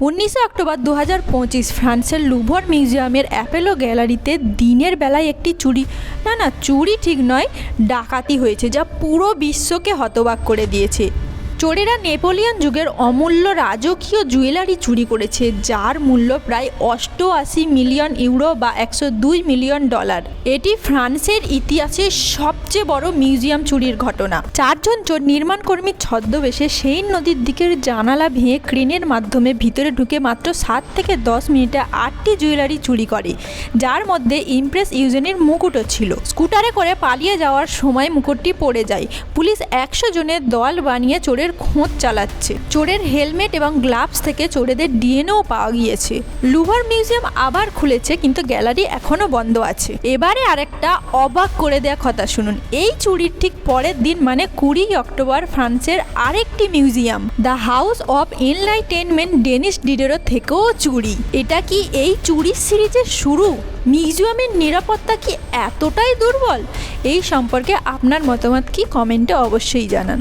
উনিশে অক্টোবর দু পঁচিশ ফ্রান্সের লুভর মিউজিয়ামের অ্যাপেলো গ্যালারিতে দিনের বেলায় একটি চুরি, না না, চুরি ঠিক নয়, ডাকাতি হয়েছে যা পুরো বিশ্বকে হতবাক করে দিয়েছে। চোরেরা নেপোলিয়ন যুগের অমূল্য রাজকীয় জুয়েলারি চুরি করেছে, যার মূল্য প্রায় অষ্টআশি মিলিয়ন ইউরো বা একশো দুই মিলিয়ন ডলার। এটি ফ্রান্সের ইতিহাসে সবচেয়ে বড় মিউজিয়াম চুরির ঘটনা। চারজন চোর নির্মাণ কর্মীর ছদ্মবেশে সেই নদীর দিকের জানালা ভেঙে ক্রেনের মাধ্যমে ভিতরে ঢুকে মাত্র সাত থেকে দশ মিনিটে আটটি জুয়েলারি চুরি করে, যার মধ্যে ইমপ্রেস ইউজেনের মুকুটও ছিল। স্কুটারে করে পালিয়ে যাওয়ার সময় মুকুটটি পড়ে যায়। পুলিশ একশো জনের দল বানিয়ে চোরের খোঁজ চালাচ্ছে। চোরের হেলমেট এবং গ্লাভস থেকে চোরেদের ডিএনও পাওয়া গিয়েছে। লুভার মিউজিয়াম আবার খুলেছে, কিন্তু গ্যালারি এখনও বন্ধ আছে। এবারে আরেকটা অবাক করে দেওয়া কথা শুনুন। এই চুরির ঠিক পরের দিন মানে কুড়ি অক্টোবর ফ্রান্সের আরেকটি museum, the house of enlightenment Denis Diderot থেকেও চুরি। এটা কি এই চুরির সিরিজের শুরু? মিউজিয়ামের নিরাপত্তা কি এতটাই দুর্বল? এই সম্পর্কে আপনার মতামত কি? কমেন্টে অবশ্যই জানান।